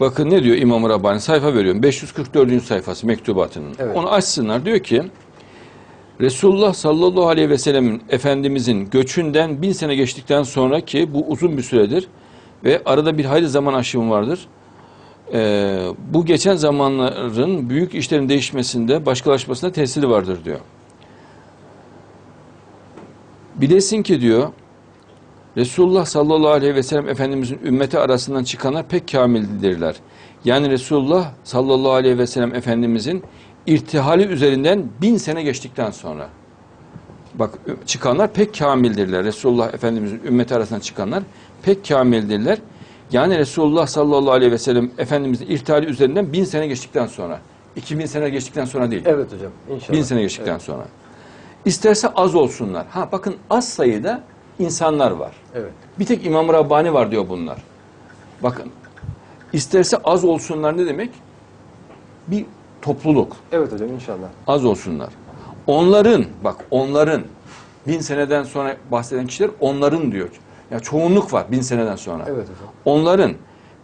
Bakın ne diyor İmam Rabbani? Sayfa veriyorum. 544. sayfası mektubatının. Evet. Onu açsınlar. Diyor ki Resulullah sallallahu aleyhi ve sellemin Efendimizin göçünden bin sene geçtikten sonra ki bu uzun bir süredir ve arada bir hayli zaman aşımı vardır. Ee, bu geçen zamanların büyük işlerin değişmesinde, başkalaşmasında tesiri vardır diyor. Bilesin ki diyor Resulullah sallallahu aleyhi ve sellem Efendimizin ümmeti arasından çıkanlar pek kamildirler. Yani Resulullah sallallahu aleyhi ve sellem Efendimizin irtihali üzerinden bin sene geçtikten sonra. Bak çıkanlar pek kamildirler. Resulullah Efendimizin ümmeti arasından çıkanlar pek kamildirler. Yani Resulullah sallallahu aleyhi ve sellem Efendimizin irtihali üzerinden bin sene geçtikten sonra. 2000 sene geçtikten sonra değil. Evet hocam. İnşallah. Bin sene geçtikten sonra. İsterse az olsunlar. Ha bakın az sayıda insanlar var. Evet. Bir tek İmam Rabbani var diyor bunlar. Bakın. İsterse az olsunlar ne demek? Bir topluluk. Evet hocam inşallah. Az olsunlar. Onların, bak onların bin seneden sonra bahseden kişiler onların diyor. Ya çoğunluk var bin seneden sonra. Evet hocam. Onların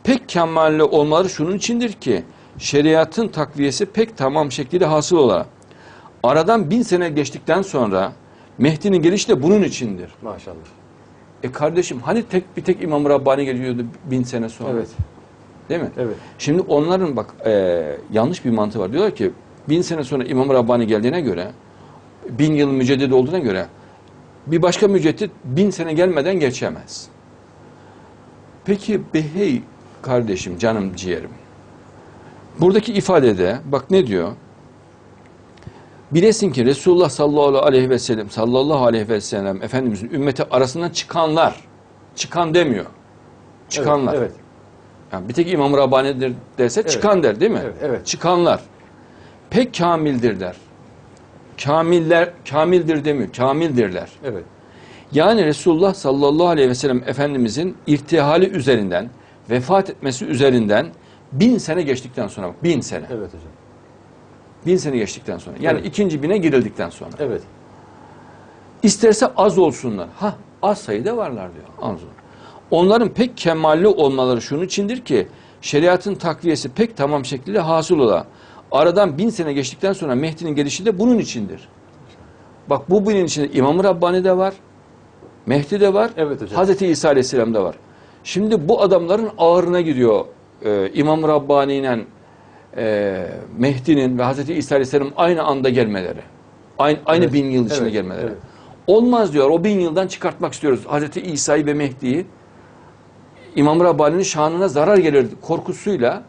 pek kemalli olmaları şunun içindir ki şeriatın takviyesi pek tamam şekliyle hasıl ola. Aradan bin sene geçtikten sonra Mehdi'nin gelişi de bunun içindir. Maşallah. E kardeşim hani tek bir tek İmam Rabbani geliyordu bin sene sonra. Evet. Değil mi? Evet. Şimdi onların bak e, yanlış bir mantığı var. Diyorlar ki bin sene sonra İmam Rabbani geldiğine göre bin yıl müceddit olduğuna göre bir başka müceddit bin sene gelmeden geçemez. Peki behey kardeşim, canım, ciğerim. Buradaki ifadede bak ne diyor? Bilesin ki Resulullah sallallahu aleyhi ve sellem sallallahu aleyhi ve sellem Efendimizin ümmeti arasından çıkanlar çıkan demiyor. Çıkanlar. Evet. Yani bir tek İmam Rabbani'dir derse Evet. çıkan der değil mi? Evet, evet. Çıkanlar. Pek kamildir der. Kamiller, kamildir demiyor. Kamildirler. Evet. Yani Resulullah sallallahu aleyhi ve sellem Efendimizin irtihali üzerinden, vefat etmesi üzerinden bin sene geçtikten sonra, bak, bin sene. Evet hocam. Bin sene geçtikten sonra. Yani Evet. ikinci bine girildikten sonra. Evet. İsterse az olsunlar. Ha az sayıda varlar diyor. Az. Onların pek kemalli olmaları şunun içindir ki şeriatın takviyesi pek tamam şekilde hasıl ola. Aradan bin sene geçtikten sonra Mehdi'nin gelişi de bunun içindir. Bak bu bunun içinde İmam-ı Rabbani de var. Mehdi de var. Evet hocam. Hazreti İsa Aleyhisselam da var. Şimdi bu adamların ağırına gidiyor e, İmam Rabbani ile e, Mehdi'nin ve Hazreti İsa Aleyhisselam aynı anda gelmeleri. Aynı, aynı Evet. bin yıl içinde Evet, gelmeleri. evet. Olmaz diyor. O bin yıldan çıkartmak istiyoruz. Hazreti İsa'yı ve Mehdi'yi İmam Rabbani'nin şanına zarar gelir korkusuyla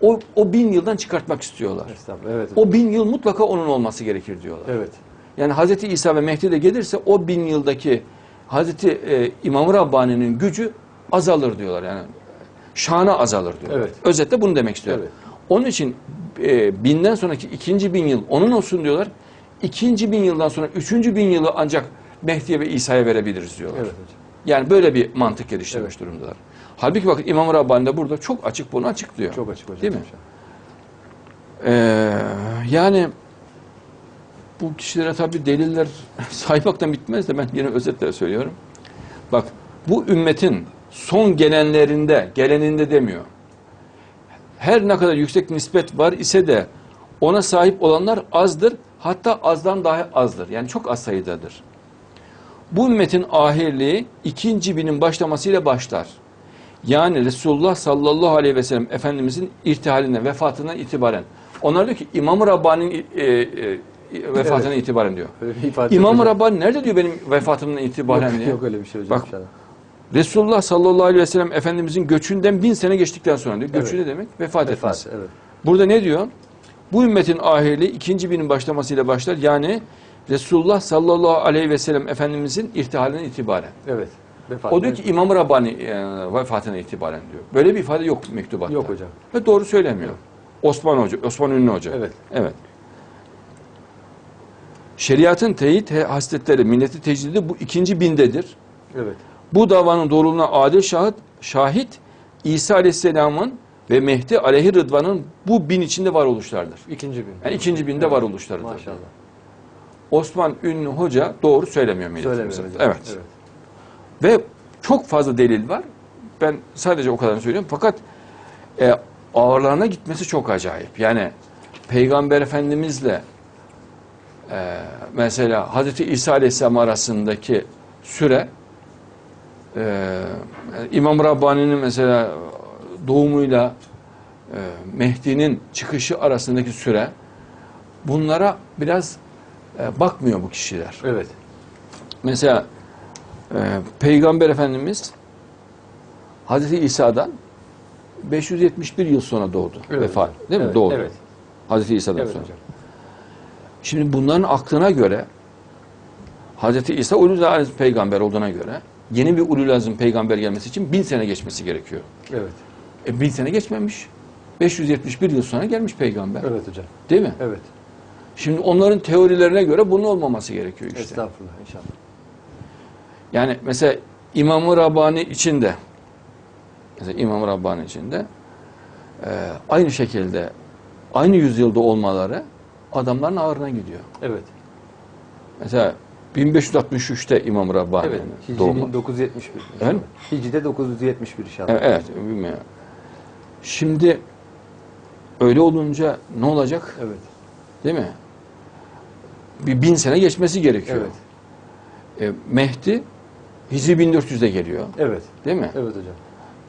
o, o bin yıldan çıkartmak istiyorlar. Evet. O bin yıl mutlaka onun olması gerekir diyorlar. Evet. Yani Hazreti İsa ve Mehdi de gelirse o bin yıldaki Hazreti e, İmam Rabbani'nin gücü azalır diyorlar. Yani şanı azalır diyorlar. Evet. Özetle bunu demek istiyor. Evet. Onun için e, binden sonraki ikinci bin yıl onun olsun diyorlar. İkinci bin yıldan sonra üçüncü bin yılı ancak Mehdi'ye ve İsa'ya verebiliriz diyorlar. Evet. Yani böyle bir mantık geliştirmiş durumdalar. Halbuki bakın İmam Rabbani de burada çok açık bunu açıklıyor. Çok açık hocam. Değil mi? Ee, yani bu kişilere tabi deliller saymaktan bitmez de ben yine özetle söylüyorum. Bak bu ümmetin son gelenlerinde, geleninde demiyor. Her ne kadar yüksek nispet var ise de ona sahip olanlar azdır. Hatta azdan daha azdır. Yani çok az sayıdadır. Bu ümmetin ahirliği ikinci binin başlamasıyla başlar. Yani Resulullah sallallahu aleyhi ve sellem Efendimizin irtihalinden, vefatından itibaren. Onlar diyor ki İmam-ı Rabbani'nin e, e, vefatına Evet. itibaren diyor. İmam-ı. Rabbani nerede diyor benim vefatımdan itibaren Yok, diye. yok öyle bir şey hocam Bak, inşallah. Resulullah sallallahu aleyhi ve sellem Efendimizin göçünden bin sene geçtikten sonra diyor. Göçü Evet. ne demek? Vefat, etmesi. Vefat, evet. Burada ne diyor? Bu ümmetin ahirliği ikinci binin başlamasıyla başlar. Yani Resulullah sallallahu aleyhi ve sellem Efendimizin irtihalinden itibaren. Evet. Vefat. O diyor ki İmam-ı Rabbani e, vefatına itibaren diyor. Böyle bir ifade yok mektubatta. Yok hocam. Ve doğru söylemiyor. Osman Hoca, Osman Ünlü Hoca. Evet. Evet. Şeriatın teyit hasletleri, milleti tecdidi bu ikinci bindedir. Evet. Bu davanın doğruluğuna adil şahit, şahit İsa Aleyhisselam'ın ve Mehdi Aleyhi Rıdvan'ın bu bin içinde varoluşlardır. İkinci bin. Yani ikinci binde Evet. varoluşlarıdır. Maşallah. Osman Ünlü Hoca doğru söylemiyor milletimize. Hocam. Evet. Ve çok fazla delil var. Ben sadece o kadarını söylüyorum. Fakat e, ağırlarına gitmesi çok acayip. Yani Peygamber Efendimizle e, mesela Hazreti İsa Aleyhisselam arasındaki süre e, İmam Rabbani'nin mesela doğumuyla e, Mehdi'nin çıkışı arasındaki süre bunlara biraz e, bakmıyor bu kişiler. Evet. Mesela e, Peygamber Efendimiz Hazreti İsa'dan 571 yıl sonra doğdu. Evet Vefat. Değil mi? Evet, Doğdu. Evet. Hazreti İsa'dan Evet sonra. hocam. Şimdi bunların aklına göre Hazreti İsa ulul azm peygamber olduğuna göre yeni bir ulul azm peygamber gelmesi için bin sene geçmesi gerekiyor. Evet. E bin sene geçmemiş. 571 yıl sonra gelmiş peygamber. Evet hocam. Değil mi? Evet. Şimdi onların teorilerine göre bunun olmaması gerekiyor işte. Estağfurullah inşallah. Yani mesela İmam-ı Rabbani içinde mesela İmam-ı Rabbani içinde e, aynı şekilde aynı yüzyılda olmaları adamların ağırına gidiyor. Evet. Mesela 1563'te İmam-ı Rabbani'nin Evet. doğumu. Hicri'nin 971. inşallah. Efendim? Hicri'de 971 inşallah. Evet, evet bilmiyorum. Şimdi öyle olunca ne olacak? Evet. Değil mi? Bir bin sene geçmesi gerekiyor. Evet. E, Mehdi Hicri 1400'de geliyor. Evet. Değil mi? Evet hocam.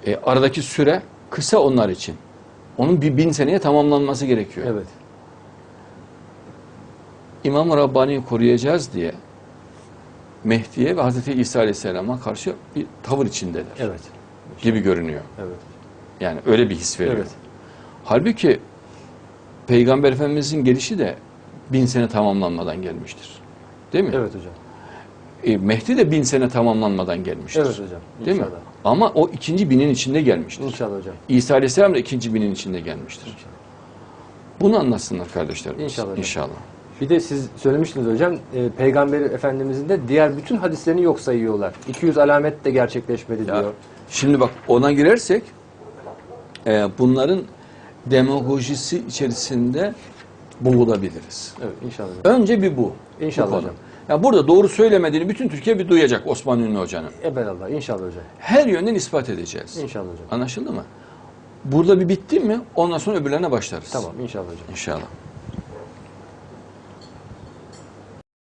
E, aradaki süre kısa onlar için. Onun bir bin seneye tamamlanması gerekiyor. Evet. İmam-ı Rabbani'yi koruyacağız diye Mehdi'ye ve Hazreti İsa Aleyhisselam'a karşı bir tavır içindeler Evet. gibi görünüyor. Evet. Yani öyle bir his veriyor. Evet. Halbuki Peygamber Efendimizin gelişi de bin sene tamamlanmadan gelmiştir. Değil mi? Evet hocam. E, Mehdi de bin sene tamamlanmadan gelmiştir. Evet hocam. Değil mi? İnşallah. Ama o ikinci binin içinde gelmiştir. İnşallah hocam. İsa Aleyhisselam da ikinci binin içinde gelmiştir. Bunu anlasınlar kardeşlerimiz. İnşallah hocam. İnşallah. Bir de siz söylemiştiniz hocam, e, Peygamber Efendimizin de diğer bütün hadislerini yok sayıyorlar. 200 alamet de gerçekleşmedi Ya, diyor. Şimdi bak ona girersek e, bunların demagojisi içerisinde boğulabiliriz. Evet inşallah. Önce bir bu. İnşallah bu konu. hocam. Ya burada doğru söylemediğini bütün Türkiye bir duyacak Osman Ünlü Hoca'nın. Ebelallah inşallah hocam. Her yönden ispat edeceğiz. İnşallah hocam. Anlaşıldı mı? Burada bir bitti mi ondan sonra öbürlerine başlarız. Tamam inşallah hocam. İnşallah.